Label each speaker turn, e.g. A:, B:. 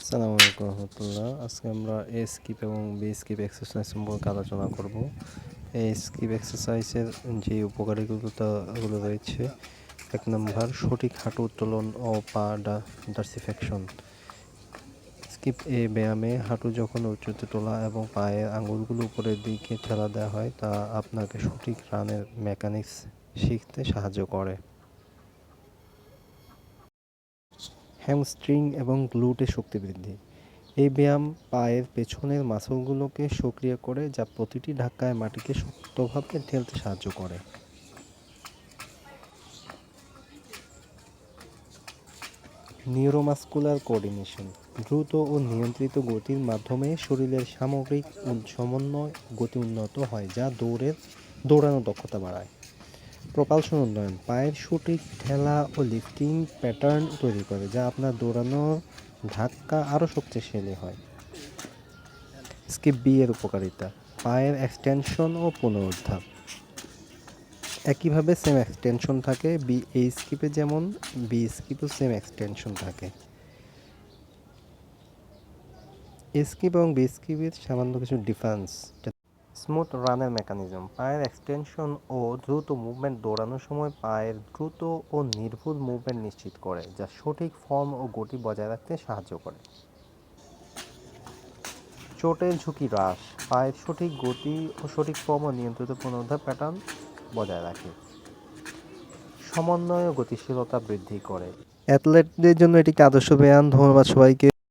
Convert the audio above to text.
A: আসসালামু আলাইকুম রহমতুল্লাহ। আজকে আমরা এ স্কিপ এবং বি স্কিপ এক্সারসাইজ সম্পর্কে আলোচনা করব। এই স্কিপ এক্সারসাইজের যে উপকারিতাগুলো রয়েছে, এক নম্বর, সঠিক হাঁটু উত্তোলন ও পা ডার্সিফেকশন স্কিপ এ ব্যায়ামে হাঁটু যখন উঁচুতে তোলা এবং পায়ের আঙুলগুলো উপরের দিকে ঠেলা দেওয়া হয়, তা আপনাকে সঠিক রানের মেকানিক্স শিখতে সাহায্য করে। হ্যামস্ট্রিং এবং গ্লুটে শক্তি বৃদ্ধি। এই ব্যায়াম পায়ের পেছনের মাসলগুলোকে সক্রিয় করে যা প্রতিটি ধাক্কায় মাটিকে শক্তভাবে ঠেলতে সাহায্য করে। নিউরোমাস্কুলার কোঅর্ডিনেশন দ্রুত ও নিয়ন্ত্রিত গতির মাধ্যমে শরীরের সামগ্রিক সমন্বয়, গতি উন্নত হয়, যা দৌড়ের দৌড়ানোর দক্ষতা বাড়ায়। প্রপালশন উন্নয়ন, পায়ের সঠিক ঠেলা ও লিফটিং প্যাটার্ন তৈরি করে, যা আপনার দৌড়ানোর ধাক্কা আরও শক্তিশালী হয়। স্কিপ বি এর উপকারিতা, পায়ের এক্সটেনশন ও পুনরুদ্ধার। একইভাবে সেম এক্সটেনশন থাকে, বি এই স্কিপে যেমন, বি স্কিপও সেম এক্সটেনশন থাকে। স্কিপ এবং বি স্কিপের সামান্য কিছু ডিফারেন্স স্মুথ রানের মেকানিজম পায়ের এক্সটেনশন ও দ্রুত মুভমেন্ট দৌড়ানোর সময় পায়ের দ্রুত ও নির্ভুল মুভমেন্ট নিশ্চিত করে, যা সঠিক ফর্ম ও গতি বজায় রাখতে সাহায্য করে। চোটের ঝুঁকি হ্রাস, পায়ের সঠিক গতি ও সঠিক ফর্ম ও নিয়ন্ত্রিত পুনরুদ্ধার প্যাটার্ন বজায় রাখে। সমন্বয় ও গতিশীলতা বৃদ্ধি করে। অ্যাথলেটদের জন্য এটি আদর্শ ব্যায়াম। ধন্যবাদ সবাইকে।